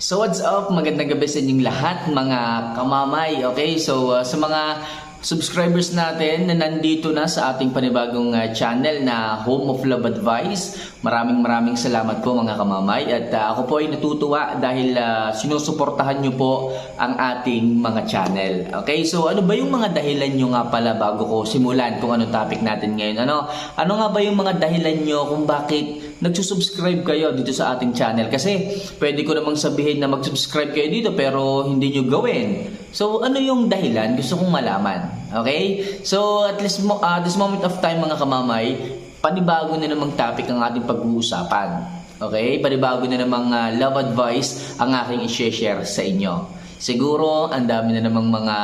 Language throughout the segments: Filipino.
So what's up? Magandang gabi sa inyong lahat mga kamamay. Okay, so uh, sa mga subscribers natin na nandito na sa ating panibagong uh, channel na Home of Love Advice, maraming maraming salamat po mga kamamay at uh, ako po ay natutuwa dahil uh, sinusuportahan nyo po ang ating mga channel. Okay, so ano ba yung mga dahilan nyo nga pala bago ko simulan kung anong topic natin ngayon? Ano, ano nga ba yung mga dahilan nyo kung bakit nagsusubscribe kayo dito sa ating channel kasi pwede ko namang sabihin na mag-subscribe kayo dito pero hindi nyo gawin. So ano yung dahilan? Gusto kong malaman. Okay? So at least mo, uh, this moment of time mga kamamay, panibago na namang topic ang ating pag-uusapan. Okay? Panibago na namang uh, love advice ang aking i-share sa inyo. Siguro ang dami na namang mga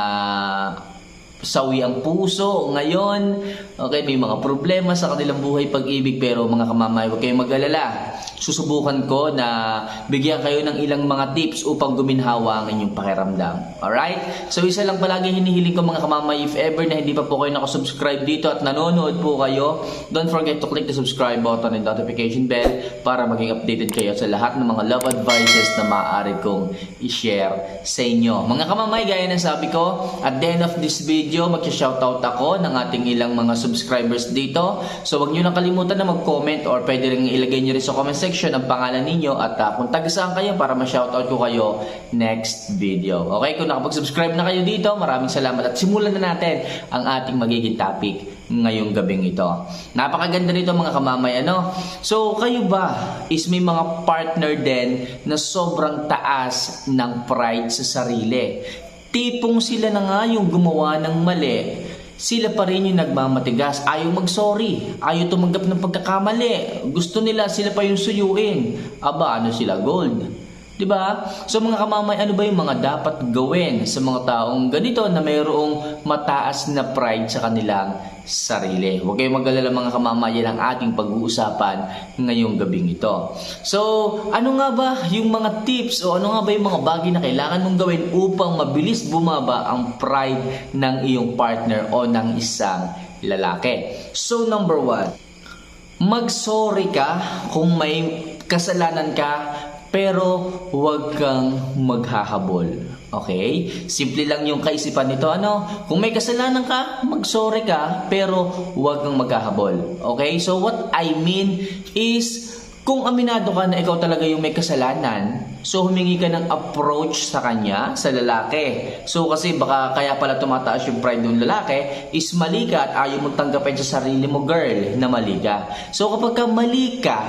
sawi ang puso ngayon. Okay, may mga problema sa kanilang buhay pag-ibig pero mga kamamay, huwag kayong mag-alala. Susubukan ko na bigyan kayo ng ilang mga tips upang guminhawa ang inyong pakiramdam. Alright? So isa lang palagi hinihiling ko mga kamamay, if ever na hindi pa po kayo nakasubscribe dito at nanonood po kayo, don't forget to click the subscribe button and notification bell para maging updated kayo sa lahat ng mga love advices na maaari kong i-share sa inyo. Mga kamamay, gaya ng sabi ko, at the end of this video, mag-shoutout ako ng ating ilang mga subscribers dito. So huwag nyo na kalimutan na mag-comment or pwede rin ilagay nyo rin sa comment ang pangalan ninyo at uh, kung taga saan kayo para ma-shoutout ko kayo next video. Okay, kung nakapag-subscribe na kayo dito, maraming salamat at simulan na natin ang ating magiging topic ngayong gabing ito. Napakaganda nito mga kamamay, ano? So, kayo ba is may mga partner din na sobrang taas ng pride sa sarili? Tipong sila na nga yung gumawa ng mali, sila pa rin yung nagmamatigas. Ayaw mag-sorry. Ayaw tumanggap ng pagkakamali. Gusto nila sila pa yung suyuin. Aba, ano sila? Gold. 'Di ba? So mga kamamay, ano ba yung mga dapat gawin sa mga taong ganito na mayroong mataas na pride sa kanilang sarili? Huwag kayong mag-alala mga kamamay, yan ang ating pag-uusapan ngayong gabing ito. So, ano nga ba yung mga tips o ano nga ba yung mga bagay na kailangan mong gawin upang mabilis bumaba ang pride ng iyong partner o ng isang lalaki? So, number one, mag-sorry ka kung may kasalanan ka pero huwag kang maghahabol. Okay? Simple lang yung kaisipan nito. Ano? Kung may kasalanan ka, mag-sorry ka, pero huwag kang maghahabol. Okay? So what I mean is, kung aminado ka na ikaw talaga yung may kasalanan, so humingi ka ng approach sa kanya, sa lalaki. So kasi baka kaya pala tumataas yung pride ng lalaki, is mali ka at ayaw mong tanggapin sa sarili mo, girl, na mali ka. So kapag ka mali ka,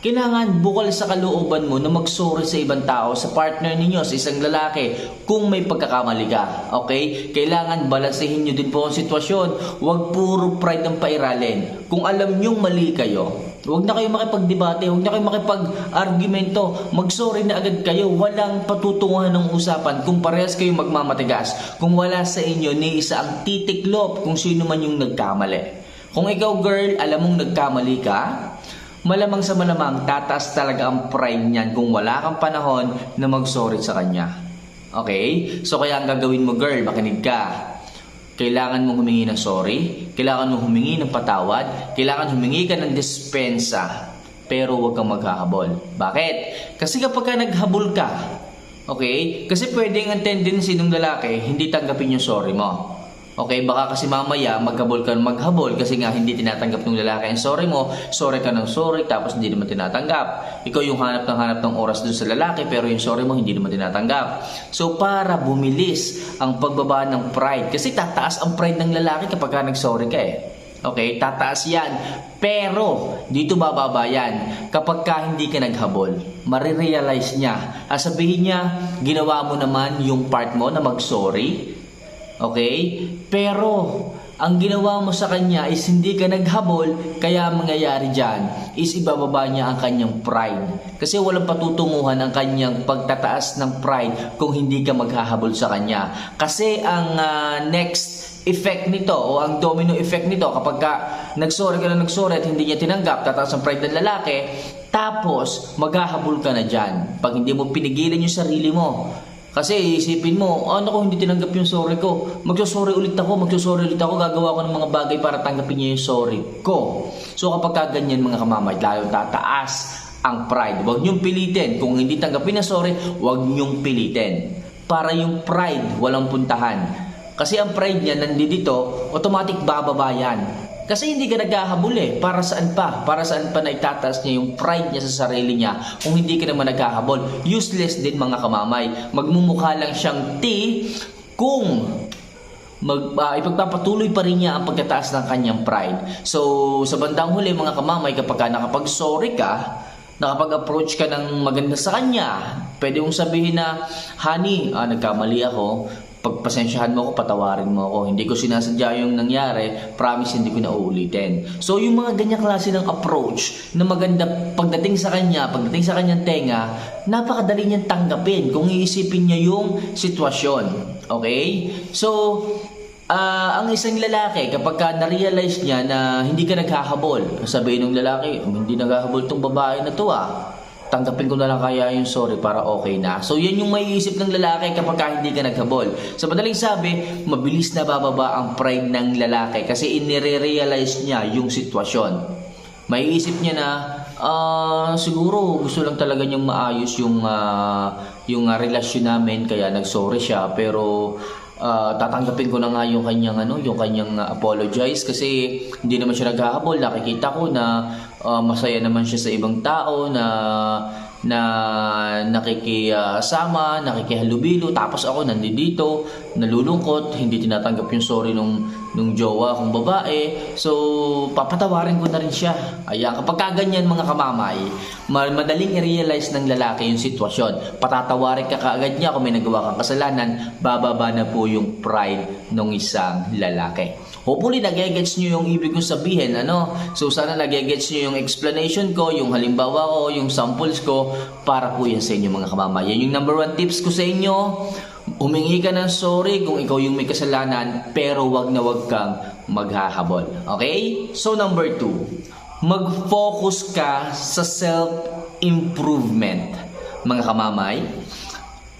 kailangan bukal sa kalooban mo na magsorry sa ibang tao, sa partner ninyo, sa isang lalaki, kung may pagkakamali ka. Okay? Kailangan balansehin nyo din po ang sitwasyon. Huwag puro pride ang pairalin. Kung alam nyong mali kayo, huwag na kayo makipagdebate, huwag na kayo makipag-argumento. Magsorry na agad kayo. Walang patutunguhan ng usapan kung parehas kayo magmamatigas. Kung wala sa inyo ni isa ang titiklop kung sino man yung nagkamali. Kung ikaw girl, alam mong nagkamali ka, malamang sa malamang tataas talaga ang pride niyan kung wala kang panahon na mag-sorry sa kanya. Okay? So kaya ang gagawin mo girl, makinig ka. Kailangan mong humingi ng sorry, kailangan mong humingi ng patawad, kailangan humingi ka ng dispensa, pero huwag kang maghahabol. Bakit? Kasi kapag ka naghabol ka, okay? Kasi pwedeng ang tendency ng lalaki, hindi tanggapin yung sorry mo. Okay, baka kasi mamaya maghabol ka maghabol kasi nga hindi tinatanggap ng lalaki ang sorry mo, sorry ka ng sorry tapos hindi naman tinatanggap. Ikaw yung hanap ng hanap ng oras dun sa lalaki pero yung sorry mo hindi naman tinatanggap. So para bumilis ang pagbaba ng pride kasi tataas ang pride ng lalaki kapag ka nag-sorry ka eh. Okay, tataas yan. Pero, dito bababa yan. Kapag ka hindi ka naghabol, marirealize niya. At sabihin niya, ginawa mo naman yung part mo na mag-sorry. Okay? Pero, ang ginawa mo sa kanya is hindi ka naghabol, kaya ang mangyayari dyan is ibababa niya ang kanyang pride. Kasi walang patutunguhan ang kanyang pagtataas ng pride kung hindi ka maghahabol sa kanya. Kasi ang ah, next effect nito o ang domino effect nito kapag ka nagsorry ka na nagsorry at hindi niya tinanggap, tataas ang pride ng lalaki, tapos maghahabol ka na dyan. Pag hindi mo pinigilan yung sarili mo, kasi isipin mo, ano kung hindi tinanggap yung sorry ko? Magsosorry ulit ako, magsosorry ulit ako, gagawa ko ng mga bagay para tanggapin niya yung sorry ko. So kapag ka ganyan mga kamamay, lalo tataas ang pride. Huwag niyong pilitin. Kung hindi tanggapin na sorry, huwag niyong pilitin. Para yung pride, walang puntahan. Kasi ang pride niya nandito, automatic bababa yan. Kasi hindi ka naghahabol eh. Para saan pa? Para saan pa na itataas niya yung pride niya sa sarili niya kung hindi ka naman naghahabol? Useless din mga kamamay. Magmumukha lang siyang T kung mag, ah, ipagpapatuloy pa rin niya ang pagkataas ng kanyang pride. So, sa bandang huli mga kamamay, kapag ka nakapag-sorry ka, nakapag-approach ka ng maganda sa kanya, pwede mong sabihin na, Honey, ah, nagkamali ako, pagpasensyahan mo ako, patawarin mo ako. Hindi ko sinasadya yung nangyari, promise hindi ko na uulitin. So yung mga ganyang klase ng approach na maganda pagdating sa kanya, pagdating sa kanyang tenga, napakadali niyang tanggapin kung iisipin niya yung sitwasyon. Okay? So, Ah, ang isang lalaki, kapag ka na-realize niya na hindi ka naghahabol, sabihin ng lalaki, "Um, hindi naghahabol tong babae na to ah. Tanggapin ko na lang kaya yung sorry para okay na. So, yan yung maiisip ng lalaki kapag ka hindi ka naghabol. Sa madaling sabi, mabilis na bababa ang pride ng lalaki kasi inire-realize niya yung sitwasyon. Maiisip niya na, ah, siguro gusto lang talaga niyang maayos yung, ah, yung ah, relasyon namin kaya nagsorry siya pero Ah, tatanggapin ko na nga yung kanyang ano, yung kanyang ah, apologize kasi hindi naman siya naghahabol. Nakikita ko na ah, masaya naman siya sa ibang tao na na nakikisama, nakikihalubilo tapos ako nandito, nalulungkot, hindi tinatanggap yung sorry nung nung jowa kong babae. So, papatawarin ko na rin siya. Ayan, kapag kaganyan mga kamamay, ma- madaling i-realize ng lalaki yung sitwasyon. Patatawarin ka kaagad niya kung may nagawa kang kasalanan, bababa na po yung pride ng isang lalaki. Hopefully, nagigets nyo yung ibig kong sabihin, ano? So, sana nagigets nyo yung explanation ko, yung halimbawa ko, yung samples ko, para po yan sa inyo mga kamamay. Yan yung number one tips ko sa inyo. Humingi ka ng sorry kung ikaw yung may kasalanan, pero wag na wag kang maghahabol. Okay? So, number two, mag-focus ka sa self-improvement. Mga kamamay,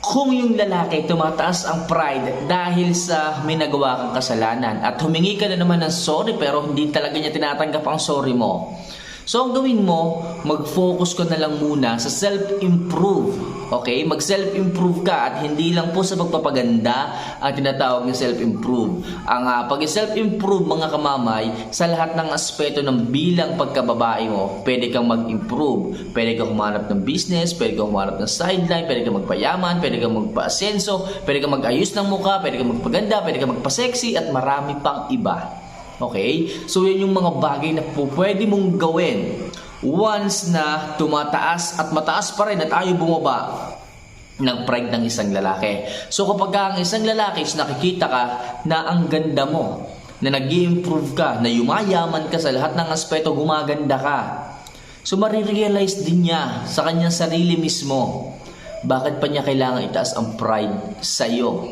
kung yung lalaki tumataas ang pride dahil sa may nagawa kang kasalanan at humingi ka na naman ng sorry pero hindi talaga niya tinatanggap ang sorry mo. So ang gawin mo, mag-focus ka na lang muna sa self-improve. Okay? Mag-self-improve ka at hindi lang po sa pagpapaganda ang tinatawag ng self-improve. Ang ah, pag-self-improve mga kamamay sa lahat ng aspeto ng bilang pagkababae mo, pwede kang mag-improve. Pwede kang humanap ng business, pwede kang humanap ng sideline, pwede kang magpayaman, pwede kang magpa-asenso, pwede kang mag-ayos ng mukha, pwede kang magpaganda, pwede kang magpa-sexy at marami pang iba. Okay? So, yan yung mga bagay na po pwede mong gawin once na tumataas at mataas pa rin at ayaw bumaba ng pride ng isang lalaki. So, kapag ang isang lalaki is nakikita ka na ang ganda mo, na nag improve ka, na yumayaman ka sa lahat ng aspeto, gumaganda ka. So, marirealize din niya sa kanyang sarili mismo, bakit pa niya kailangan itaas ang pride sa iyo?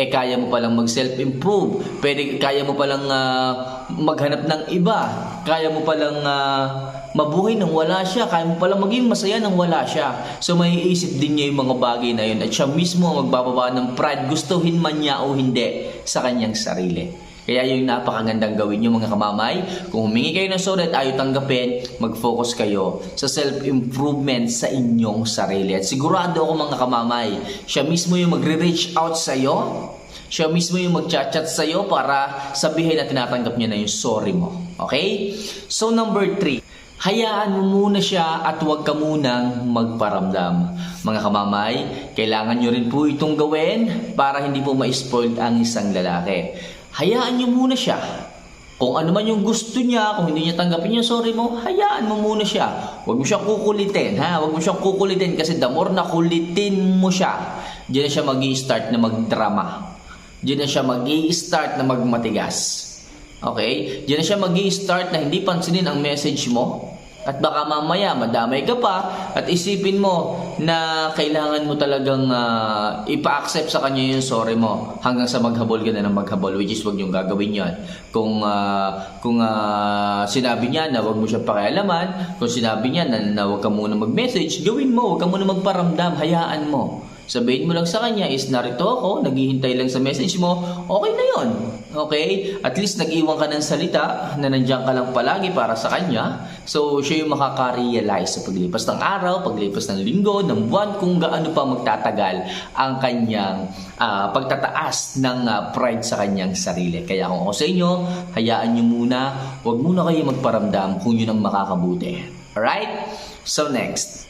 Eh kaya mo palang mag-self-improve. Pwede kaya mo palang ah, maghanap ng iba. Kaya mo palang ah, mabuhay nang wala siya. Kaya mo palang maging masaya nang wala siya. So maiisip din niya yung mga bagay na yun at siya mismo ang magbababa ng pride gustuhin man niya o hindi sa kanyang sarili. Kaya yung napakagandang gawin nyo mga kamamay, kung humingi kayo ng sorry at ayaw tanggapin, mag-focus kayo sa self-improvement sa inyong sarili. At sigurado ako mga kamamay, siya mismo yung magre-reach out sa iyo, siya mismo yung mag-chat-chat sa iyo para sabihin na tinatanggap niya na yung sorry mo. Okay? So number three, hayaan mo muna siya at huwag ka munang magparamdam. Mga kamamay, kailangan nyo rin po itong gawin para hindi po ma-spoiled ang isang lalaki. Hayaan nyo muna siya. Kung ano man yung gusto niya, kung hindi niya tanggapin yung sorry mo, hayaan mo muna siya. Huwag mo siyang kukulitin, ha? Huwag mo siyang kukulitin kasi the more na kulitin mo siya, diyan siya mag start na magdrama. Diyan na siya mag start na magmatigas. Okay? Diyan na siya mag start na hindi pansinin ang message mo. At baka mamaya madamay ka pa at isipin mo na kailangan mo talagang ah, ipa-accept sa kanya yung sorry mo hanggang sa maghabol ka na ng maghabol which is wag yung gagawin yan. Kung ah, kung ah, sinabi niya na wag mo siya pakialaman, kung sinabi niya na, na wag ka muna mag-message, gawin mo, wag ka muna magparamdam, hayaan mo. Sabihin mo lang sa kanya is narito ako, naghihintay lang sa message mo, okay na yon. Okay? At least nag-iwan ka ng salita na nandiyan ka lang palagi para sa kanya. So, siya yung makaka-realize sa paglipas ng araw, paglipas ng linggo, ng buwan, kung gaano pa magtatagal ang kanyang ah, pagtataas ng ah, pride sa kanyang sarili. Kaya kung ako sa inyo, hayaan nyo muna, huwag muna kayo magparamdam kung yun ang makakabuti. Alright? So next,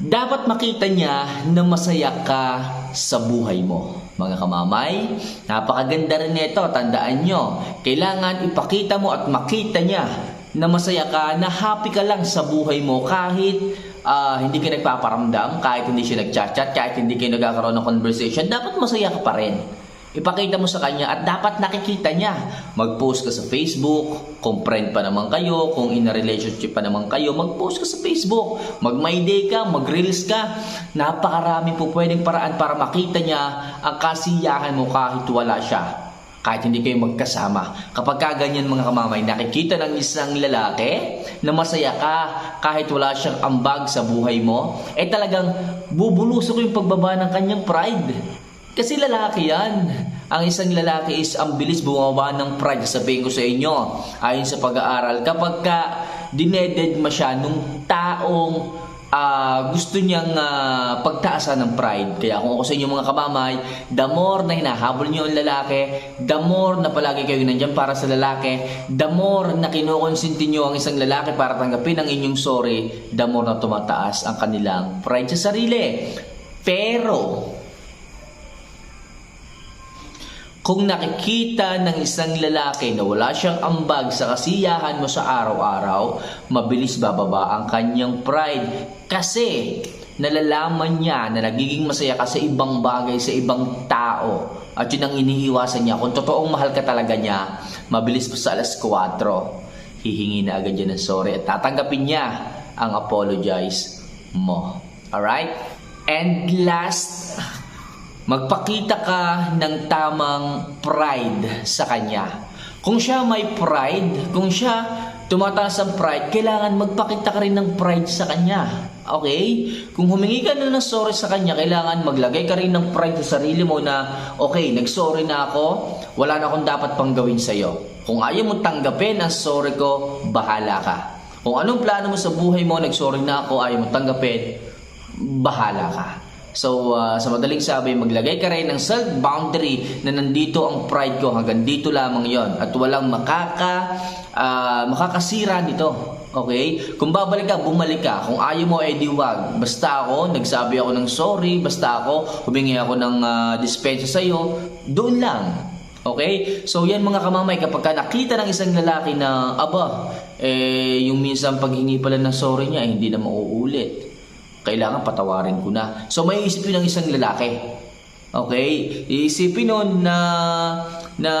dapat makita niya na masaya ka sa buhay mo. Mga kamamay, napakaganda rin nito, tandaan nyo. Kailangan ipakita mo at makita niya na masaya ka, na happy ka lang sa buhay mo kahit ah, hindi ka nagpaparamdam, kahit hindi siya nagchat-chat, kahit hindi kayo nagkakaroon ng conversation, dapat masaya ka pa rin. Ipakita mo sa kanya at dapat nakikita niya. Mag-post ka sa Facebook, kung friend pa naman kayo, kung in a relationship pa naman kayo, mag-post ka sa Facebook. Mag-my day ka, mag-reels ka. Napakarami po pwedeng paraan para makita niya ang kasiyahan mo kahit wala siya. Kahit hindi kayo magkasama. Kapag ka ganyan mga kamamay, nakikita ng isang lalaki na masaya ka kahit wala siyang ambag sa buhay mo, eh talagang bubulusok yung pagbaba ng kanyang pride. Kasi lalaki yan. Ang isang lalaki is ang bilis bumaba ng pride. Sabihin ko sa inyo, ayon sa pag-aaral, kapag ka dineded ma siya nung taong ah, gusto niyang ah, pagtaasan ng pride. Kaya kung ako sa inyo mga kamamay, the more na hinahabol niyo ang lalaki, the more na palagi kayo nandyan para sa lalaki, the more na kinukonsinti niyo ang isang lalaki para tanggapin ang inyong sorry, the more na tumataas ang kanilang pride sa sarili. Pero, kung nakikita ng isang lalaki na wala siyang ambag sa kasiyahan mo sa araw-araw, mabilis bababa ang kanyang pride. Kasi nalalaman niya na nagiging masaya ka sa ibang bagay, sa ibang tao. At yun ang iniiwasan niya. Kung totoong mahal ka talaga niya, mabilis pa sa alas 4, hihingi na agad niya ng sorry at tatanggapin niya ang apologize mo. Alright? And last, magpakita ka ng tamang pride sa kanya. Kung siya may pride, kung siya tumataas ang pride, kailangan magpakita ka rin ng pride sa kanya. Okay? Kung humingi ka na ng sorry sa kanya, kailangan maglagay ka rin ng pride sa sarili mo na, okay, nag-sorry na ako, wala na akong dapat pang gawin sa'yo. Kung ayaw mo tanggapin ang sorry ko, bahala ka. Kung anong plano mo sa buhay mo, nag-sorry na ako, ayaw mo tanggapin, bahala ka. So, uh, sa madaling sabi, maglagay ka rin ng self-boundary na nandito ang pride ko, hanggang dito lamang yon At walang makaka, ah, makakasira nito. Okay? Kung babalik ka, bumalik ka. Kung ayaw mo, edi wag. Basta ako, nagsabi ako ng sorry, basta ako, humingi ako ng uh, dispensa sa'yo, doon lang. Okay? So yan mga kamamay, kapag ka nakita ng isang lalaki na, aba, eh, yung minsan paghingi pala ng sorry niya, eh, hindi na mauulit kailangan patawarin ko na. So may isipin ng isang lalaki. Okay? Iisipin nun na na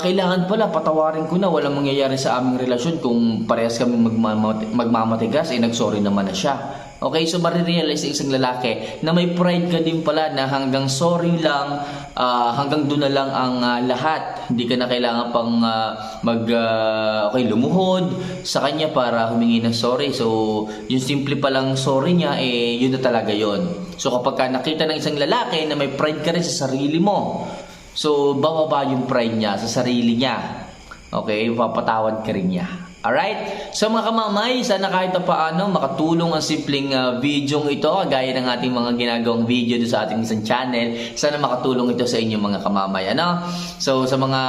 kailangan pala patawarin ko na walang mangyayari sa aming relasyon kung parehas kami magmamati- magmamatigas eh nagsorry naman na siya. Okay, so marirealize ng isang lalaki na may pride ka din pala na hanggang sorry lang, ah, hanggang doon na lang ang ah, lahat. Hindi ka na kailangan pang ah, mag, ah, okay, lumuhod sa kanya para humingi ng sorry. So, yung simple palang sorry niya, eh, yun na talaga yon. So, kapag ka nakita ng isang lalaki na may pride ka rin sa sarili mo, so, bababa yung pride niya sa sarili niya. Okay, papatawad ka rin niya. Alright? So mga kamamay, sana kahit pa paano makatulong ang simpleng uh, video ito gaya ng ating mga ginagawang video sa ating isang channel. Sana makatulong ito sa inyo mga kamamay. Ano? So sa mga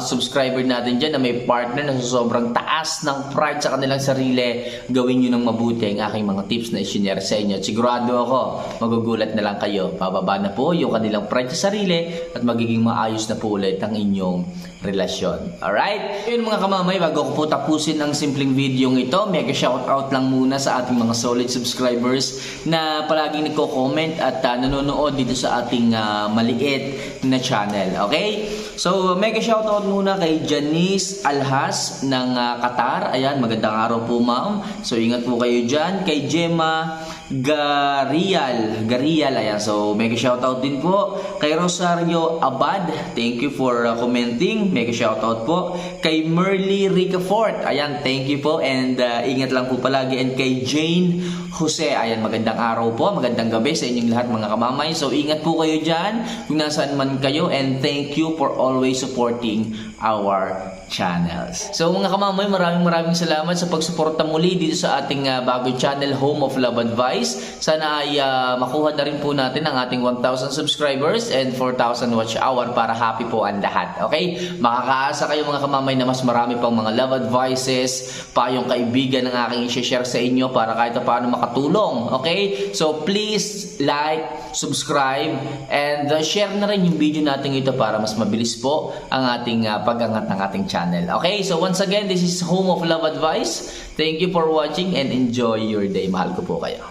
subscriber natin dyan na may partner na sobrang taas ng pride sa kanilang sarili, gawin nyo ng mabuti ang aking mga tips na isinare sa inyo. Sigurado ako, magugulat na lang kayo. Bababa na po yung kanilang pride sa sarili at magiging maayos na po ulit ang inyong relasyon. Alright? Yun mga kamamay, bago ko po tapusin ang simpleng video ito, mega shoutout lang muna sa ating mga solid subscribers na palaging nagko-comment at uh, nanonood dito sa ating uh, maliit na channel. Okay? So, mega shoutout muna kay Janice Alhas ng uh, Qatar. Ayan, magandang araw po ma'am. So, ingat po kayo dyan. Kay Gemma Garial. Garial, ayan. So, mega shoutout din po. Kay Rosario Abad, thank you for uh, commenting. Mega shoutout po. Kay Merly Ricafort, ayan, thank you po. And uh, ingat lang po palagi. And kay Jane Jose, ayan, magandang araw po. Magandang gabi sa inyong lahat mga kamamay. So, ingat po kayo dyan kung nasaan man kayo. And thank you for always supporting our channels. So mga kamamay, maraming maraming salamat sa pagsuporta muli dito sa ating uh, bagong channel, Home of Love Advice. Sana ay uh, makuha na rin po natin ang ating 1,000 subscribers and 4,000 watch hour para happy po ang lahat. Okay? Makakaasa kayo mga kamamay na mas marami pang mga love advices, payong kaibigan ng aking i-share sa inyo para kahit paano makatulong. Okay? So please like, subscribe, and uh, share na rin yung video natin ito para mas mabilis po ang ating uh, pag-angat ng ating channel. Okay? So once again, this is Home of Love Advice. Thank you for watching and enjoy your day. Mahal ko po kayo.